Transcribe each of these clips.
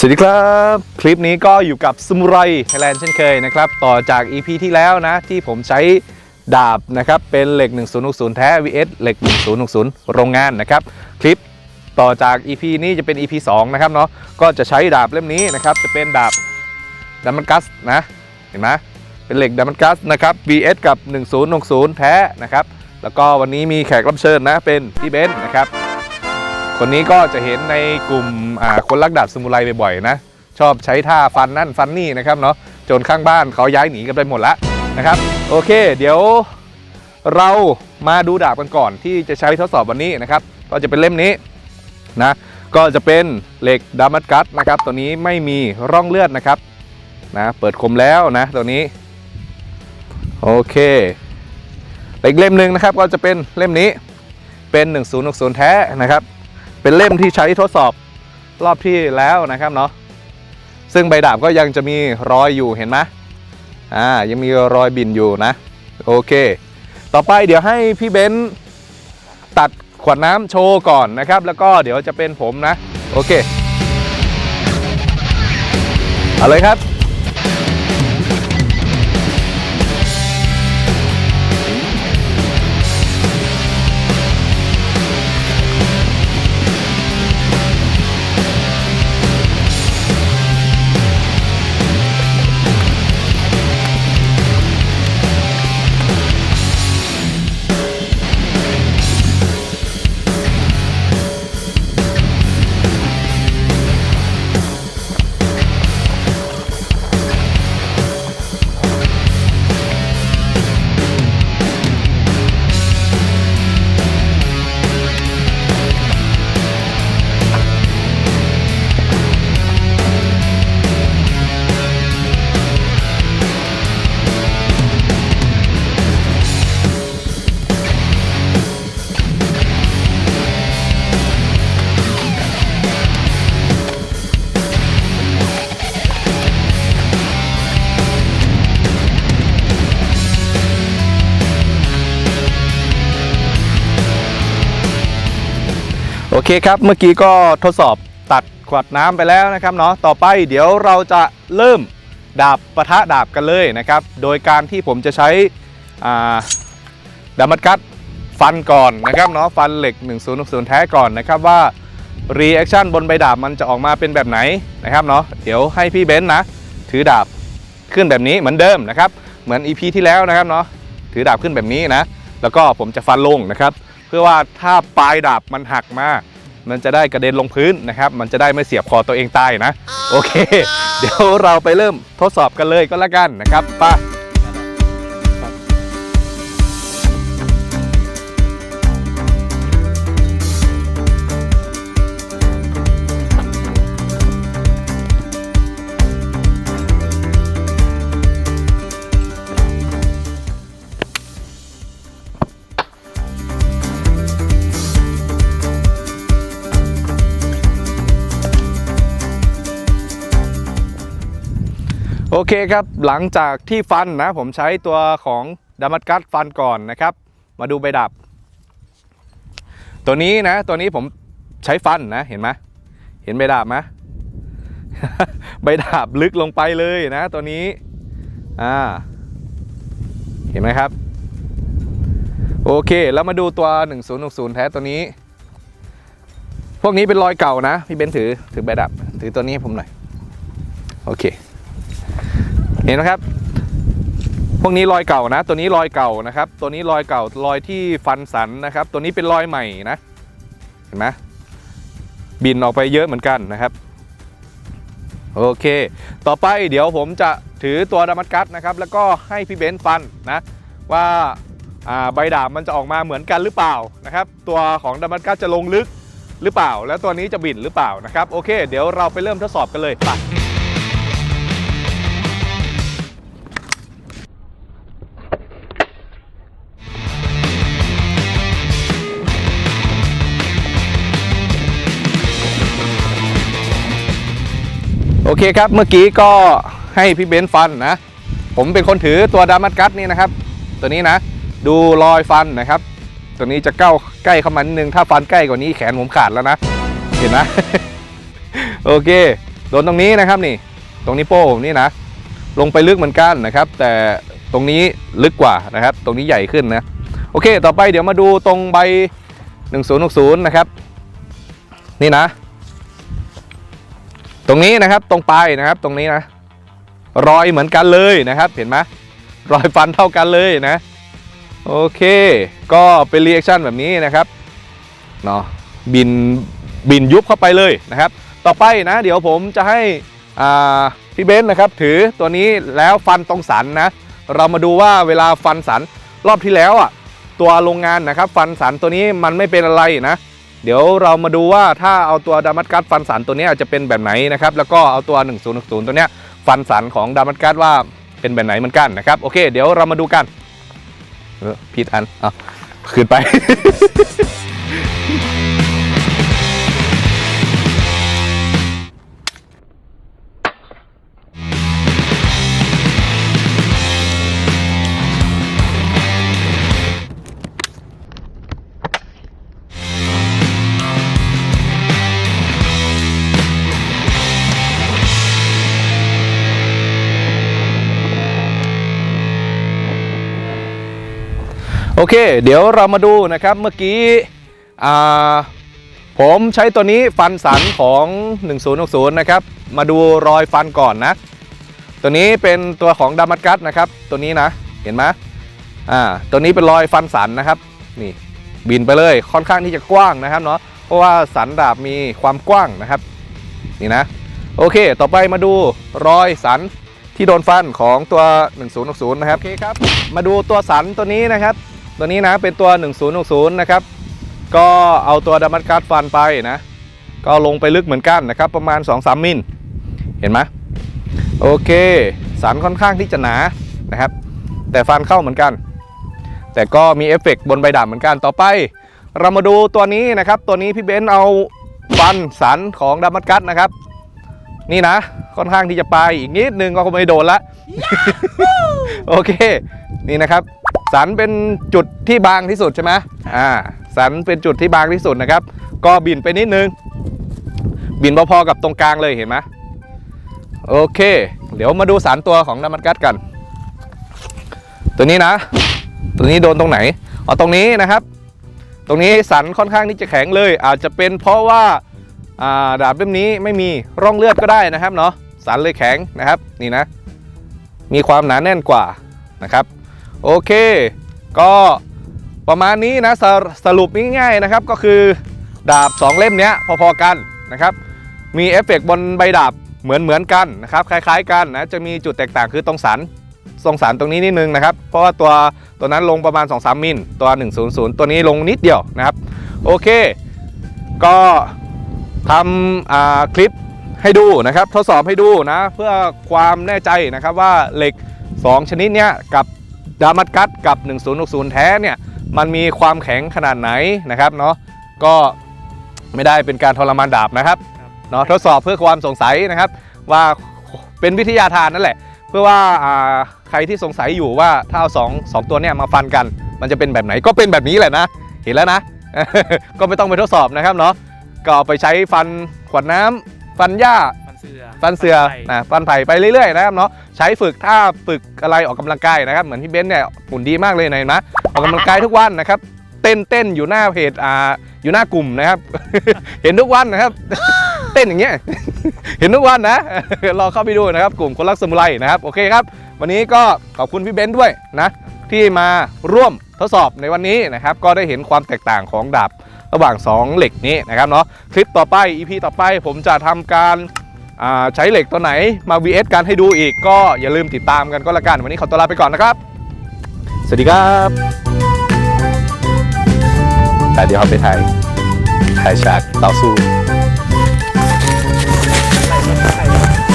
สวัสดีครับ คลิปนี้ก็อยู่กับสมุไรไทยแลนด์เช่นเคยนะครับ ต่อจาก EP ที่แล้วนะ ที่ผมใช้ดาบนะครับ เป็นเหล็ก 1060 แท้ vs เหล็ก 1060 โรงงานนะครับ คลิปต่อจาก EP นี้จะเป็น EP 2 นะครับเนาะก็จะใช้ดาบเล่มนี้นะครับ จะเป็นดาบดัมมันกัสนะ เห็นไหมเป็นเหล็กดัมมันกัสนะครับ vs กับ 1060 แท้นะครับ แล้วก็วันนี้มีแขกรับเชิญนะเป็นพี่เบนซ์นะครับ คนนี้ก็จะเห็นในกลุ่มคนรักดาบสมุไรบ่อยๆนะ ชอบใช้ท่าฟันนั่นฟันนี่นะครับเนาะจนข้างบ้านเขาย้ายหนีกันไปหมดละนะครับ โอเค เดี๋ยวเรามาดูดาบกันก่อนที่จะใช้ทดสอบวันนี้นะครับ ก็จะเป็นเล่มนี้นะก็จะเป็นเหล็กดามัดกัสนะครับ ตัวนี้ไม่มีร่องเลือดนะครับนะเปิดคมแล้วนะตัวนี้ โอเคอีกเล่มหนึ่งนะครับ ก็จะเป็นเล่มนี้เป็น 1060 แท้นะครับ เป็นเล่มที่ใช้ทดสอบรอบที่แล้วนะครับเนาะซึ่งใบดาบก็ยังจะมีรอยอยู่เห็นไหมอ่ายังมีรอยบินอยู่นะโอเค ต่อไปเดี๋ยวให้พี่เบนตัดขวดน้ำโชว์ก่อนนะครับ แล้วก็เดี๋ยวจะเป็นผมนะ โอเคเอาเลยครับ เคครับเมื่อกี้ก็ทดสอบตัดขวดน้ำไปแล้วนะครับเนาะต่อไปเดี๋ยวเราจะเริ่มดาบประทะดาบกันเลยนะครับ โดยการที่ผมจะใช้ดาบมัดกัดฟันก่อนนะครับเนาะฟันเหล็ก 1060 แท้ก่อนนะครับว่ารีแอคชั่นบนใบดาบมันจะออกมาเป็นแบบไหนนะครับเนาะเดี๋ยวให้พี่เบนซ์นะ ถือดาบขึ้นแบบนี้เหมือนเดิมนะครับ เหมือน EP ที่แล้วนะครับเนาะถือดาบขึ้นแบบนี้นะ แล้วก็ผมจะฟันลงนะครับ เพื่อว่าถ้าปลายดาบมันหักมา มันจะได้กระเด็นลงพื้นนะครับ มันจะได้ไม่เสียบคอตัวเองตายนะ โอเค เดี๋ยวเราไปเริ่มทดสอบกันเลยก็แล้วกันนะครับไป้ เคครับหลังจากที่ฟันนะผมใช้ตัวของดามัดกัสฟันก่อนนะครับ มาดูใบดาบตัวนี้นะ ตัวนี้ผมใช้ฟันนะเห็นไหมเห็นใบดาบไหมใบดาบลึกลงไปเลยนะ ตัวนี้อ่าเห็นไหมครับ โอเคแล้วมาดูตัว 1060 แท้ตัวนี้ พวกนี้เป็นรอยเก่านะ พี่เบนถือถือใบดาบถือตัวนี้ให้ผมหน่อย โอเค เห็นไหมครับ พวกนี้รอยเก่านะ ตัวนี้รอยเก่านะครับ ตัวนี้รอยเก่ารอยที่ฟันสันนะครับ ตัวนี้เป็นรอยใหม่นะ เห็นไหมบินออกไปเยอะเหมือนกันนะครับ โอเค ต่อไปเดี๋ยวผมจะถือตัวดามัดกัสนะครับ แล้วก็ให้พี่เบนซ์ฟันนะว่าอ่าใบดาบมันจะออกมาเหมือนกันหรือเปล่านะครับ ตัวของดามัดกัสจะลงลึกหรือเปล่า แล้วตัวนี้จะบินหรือเปล่านะครับ โอเค เดี๋ยวเราไปเริ่มทดสอบกันเลยไป โอเคครับ เมื่อกี้ก็ให้พี่เบนซ์ฟันนะ ผมเป็นคนถือตัวดามัดกัสนี่นะครับ ตัวนี้นะ ดูรอยฟันนะครับ ตัวนี้จะเก้าใกล้เข้ามานิดนึง ถ้าฟันใกล้กว่านี้แขนผมขาดแล้วนะ เห็นนะ โอเค โดนตรงนี้นะครับนี่ ตรงนี้โป้ผมนี่นะ ลงไปลึกเหมือนกันนะครับ แต่ตรงนี้ลึกกว่านะครับ ตรงนี้ใหญ่ขึ้นนะ โอเค ต่อไปเดี๋ยวมาดูตรงใบ 1060 นะครับ นี่นะ ตรงนี้นะครับตรงปลายนะครับตรงนี้นะรอยเหมือนกันเลยนะครับ เห็นไหมรอยฟันเท่ากันเลยนะ โอเค ก็เป็นรีแอคชั่นแบบนี้นะครับเนาะบินบินยุบเข้าไปเลยนะครับ ต่อไปนะ เดี๋ยวผมจะให้พี่เบนซ์นะครับถือตัวนี้แล้วฟันตรงสันนะ เรามาดูว่าเวลาฟันสันรอบที่แล้วอะตัวโรงงานนะครับ ฟันสันตัวนี้มันไม่เป็นอะไรนะ เดี๋ยวเรามาดูว่าถ้าเอาตัวดามัสกัสฟันสันตัวนี้จะเป็นแบบไหนนะครับ แล้วก็เอาตัว 1060 ตัวนี้ฟันสันของดามัสกัสว่าเป็นแบบไหนเหมือนกันนะครับ โอเค เดี๋ยวเรามาดูกันผิดอันอะขึ้นไป เค เดี๋ยวเรามาดูนะครับเมื่อกี้อ่าผมใช้ตัวนี้ฟันสันของ 1060 นะครับ มาดูรอยฟันก่อนนะ ตัวนี้เป็นตัวของดามัสกัสนะครับ ตัวนี้นะเห็นไหมอ่าตัวนี้เป็นรอยฟันสันนะครับนี่บินไปเลยค่อนข้างที่จะกว้างนะครับเนาะเพราะว่าสันดาบมีความกว้างนะครับ นี่นะ โอเค ต่อไปมาดูรอยสันที่โดนฟันของตัว 1060 นะครับโอเคครับ มาดูตัวสันตัวนี้นะครับ ตัวนี้นะเป็นตัว 1060 นะครับ ก็เอาตัวดามัสกัสฟันไปนะ ก็ลงไปลึกเหมือนกันนะครับ ประมาณ 2-3 มิล เห็นไหมโอเค สันค่อนข้างที่จะหนานะครับ แต่ฟันเข้าเหมือนกัน แต่ก็มีเอฟเฟกต์บนใบดาบเหมือนกันต่อไป เรามาดูตัวนี้นะครับ ตัวนี้พี่เบนซ์เอาฟันสันของดามัสกัสนะครับ นี่นะ ค่อนข้างที่จะไปอีกนิดนึงก็คงไม่โดนละ โอเค นี่นะครับ สันเป็นจุดที่บางที่สุดใช่ไหมอ่าสันเป็นจุดที่บางที่สุดนะครับ ก็บินไปนิดนึง บินพอๆกับตรงกลางเลยเห็นไหมโอเค เดี๋ยวมาดูสันตัวของนามัสกัสกัน ตัวนี้นะ ตัวนี้โดนตรงไหนอ๋อตรงนี้นะครับ ตรงนี้สันค่อนข้างที่จะแข็งเลย อาจจะเป็นเพราะว่าอ่าดาบเล่มนี้ไม่มีร่องเลือดก็ได้นะครับเนาะสันเลยแข็งนะครับ นี่นะ มีความหนาแน่นกว่านะครับ โอเค ก็ประมาณนี้นะสรสรุปง่ายๆนะครับ ก็คือดาบ 2 เล่มนี้พอๆกันนะครับ มีเอฟเฟกต์บนใบดาบเหมือนเหมือนกันนะครับ คล้ายๆกันนะจะมีจุดแตกต่างคือตรงสันตรงสันตรงนี้นิดนึงนะครับ เพราะว่าตัวตัวนั้นลงประมาณ 2-3 มิล ตัว 100 ตัวนี้ลงนิดเดียวนะครับ โอเค ก็ทำคลิปให้ดูนะครับ ทดสอบให้ดูนะ เพื่อความแน่ใจนะครับว่าเหล็ก 2 ชนิดเนี้ยกับ ดามัสกัสกับ 1060 แท้เนี่ยมันมีความแข็งขนาดไหนนะครับเนาะก็ไม่ได้เป็นการทรมานดาบนะครับเนาะทดสอบเพื่อความสงสัยนะครับว่าเป็นวิทยาทานนั่นแหละ เพื่อว่าอ่าใครที่สงสัยอยู่ว่าถ้าเอาสองสองตัวเนี่ยมาฟันกัน มันจะเป็นแบบไหนก็เป็นแบบนี้แหละนะ เห็นแล้วนะ ก็ไม่ต้องไปทดสอบนะครับเนาะก็เอาไปใช้ฟันขวดน้ำฟันหญ้าฟัน เสือฟันเสือไผ่นะฟันไผ่ไปเรื่อยๆนะครับเนาะใช้ฝึกถ้าฝึกอะไรออกกำลังกายนะครับเหมือนพี่เบนซ์เนี่ยหุ่นดีมากเลยนะเห็นไหมออกกำลังกายทุกวันนะครับเต้นเต้นอยู่หน้าเพจอ่าอยู่หน้ากลุ่มนะครับ เห็นทุกวันนะครับ เต้นอย่างเงี้ยเห็นทุกวันนะลองเข้าไปดูนะครับ กลุ่มคนรักสมุไรนะครับ โอเคครับ วันนี้ก็ขอบคุณพี่เบนซ์ด้วยนะที่มาร่วมทดสอบในวันนี้นะครับ ก็ได้เห็นความแตกต่างของดาบระหว่าง 2 เหล็กนี้นะครับเนาะคลิปต่อไป EP ต่อไปผมจะทำการอ่า ใช้เหล็กตัวไหนมา VS กันให้ดูอีกก็อย่าลืมติดตามกันก็แล้วกัน วันนี้ขอตัวลาไปก่อนนะครับ สวัสดีครับแต่เดี๋ยวเราไปถ่ายถ่ายฉากต่อสู้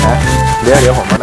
นะเดี๋ยวเดี๋ยวผมมา